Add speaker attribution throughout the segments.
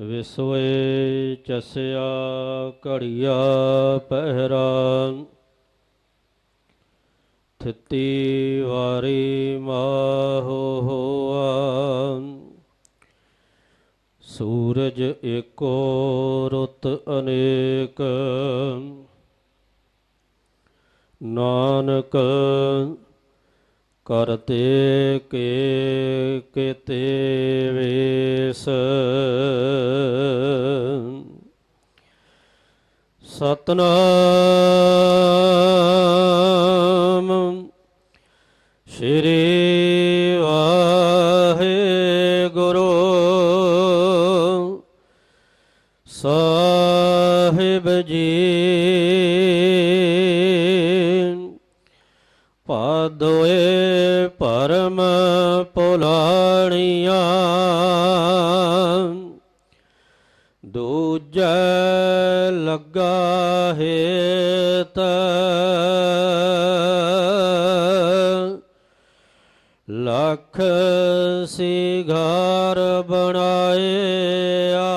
Speaker 1: ਵਿਸਵੇ ਚਸਿਆ ਘੜੀਆ ਪਹਿਰਾ ਥਿਤੀ ਵਾਰੀ ਮਾਹੋ ਹੋਆ ਸੂਰਜ ਏਕੋ ਰੁੱਤ ਅਨੇਕ ਨਾਨਕ ਕਰਤੇ ਕੇ ਕਿਤੇ ਵੇਸ। ਸਤਨਾਮ ਸ਼੍ਰੀ ਵਾਹਿਗੁਰੂ। ਸਾਹਿਬ ਜੀ ਦੋਏ ਪਰਮ ਪੁਲਾਣੀਆਂ ਦੂਜੈ ਲੱਗਾ ਹੇਤ। ਲਖ ਆ ਬਣਾਇਆ।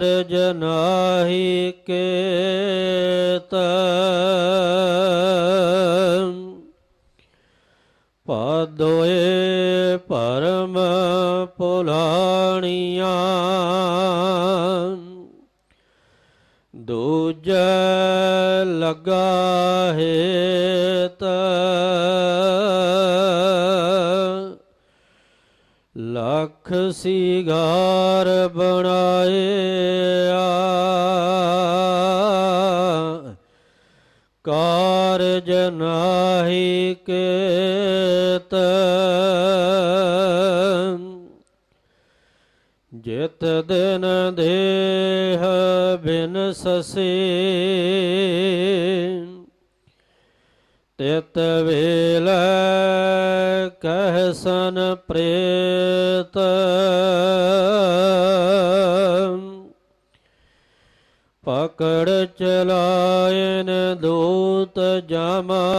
Speaker 1: ਕਾਰਜ ਨਾਹੀ ਕੇਤ। ਪਾਦੋਏ ਪਰਮ ਪੁਲਾਣੀਆਂ ਦੂਜ ਲਗਾ ਹੇਤ। ਅੱਖ ਸਿਗਾਰ ਬਣਾਇਆ। ਕਾਰਜ ਨਾਹੀ ਕੇਤ। ਜਿਤ ਦਿਨ ਦੇਹ ਬਿਨ ਸਸੇ। ਤਿਤ ਵੇਲ ਕਹਿਸਨ ਪ੍ਰੇਤ ਪਕੜ ਚਲਾਇਨ ਦੂਤ ਜਮਾ।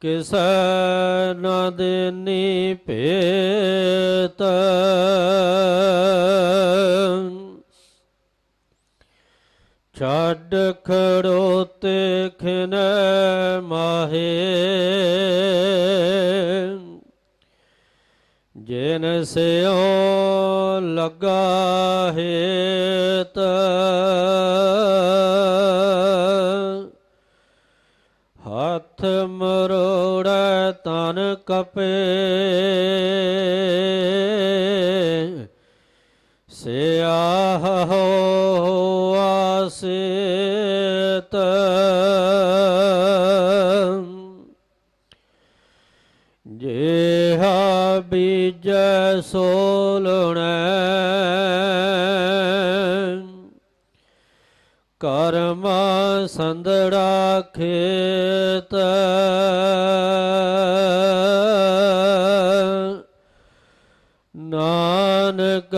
Speaker 1: ਕਿਸੈ ਨ ਦੇਨੀ ਭੇਤ। ਛੱਡ ਖੜੋਤੇ ਖਿਨ ਮਾਹੇ। ਜਿਨ ਸਿਓ ਲਗਾ ਹੇਤ। ਹੱਥ ਮਰੋੜੈ ਤਨ ਕਪੇ। ਸਿਆਹ ਹੋ ਆਸਿਤ। ਬੀਜੈ ਸੋਲਣੈ ਕਰਮ ਸੰਦੜਾ ਖੇਤ। ਨਾਨਕ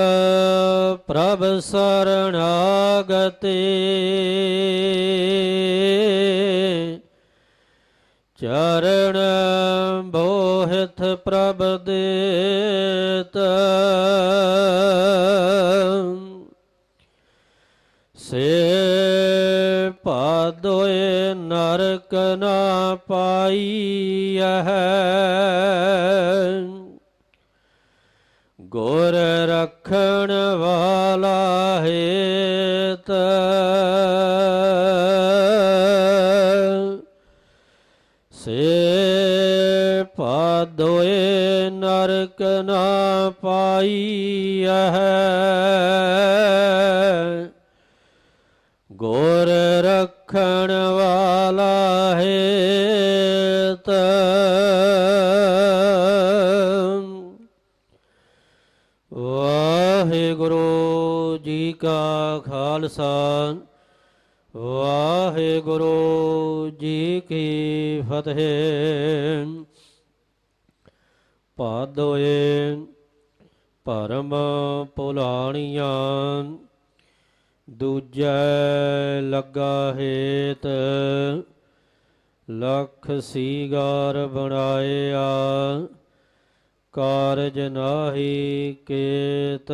Speaker 1: ਪ੍ਰਭ ਸਰਣਾਗਤੇ ਚਰਨ ਬੋਹਿਤ ਪ੍ਰਭ ਦੇਤ। ਸੇ ਪਾਦੋਏ ਨਰਕ ਨਾ ਪਾਈ ਹੈ ਗੁਰ ਰਖਣ ਵਾਲਾ ਹੇਤ। ਸੇ ਪਾਦੋਏ ਨਰਕ ਨਾ ਪਾਈਆ ਹੈ ਗੋਰ ਰੱਖਣ ਵਾਲਾ ਹੈ ਵਾਹਿਗੁਰੂ ਜੀ ਕਾ ਖਾਲਸਾ। ਵਾਹਿਗੁਰੂ ਜੀ ਕੀ ਫਤਿਹ। ਪਾਦੋਏ ਪਰਮ ਪੁਲਾਣੀਆਂ ਦੂਜੈ ਲੱਗਾ ਹੇਤ ਲਖ ਸੀਗਾਰ ਬਣਾਇਆ ਕਾਰਜ ਨਾਹੀ ਕੇਤ।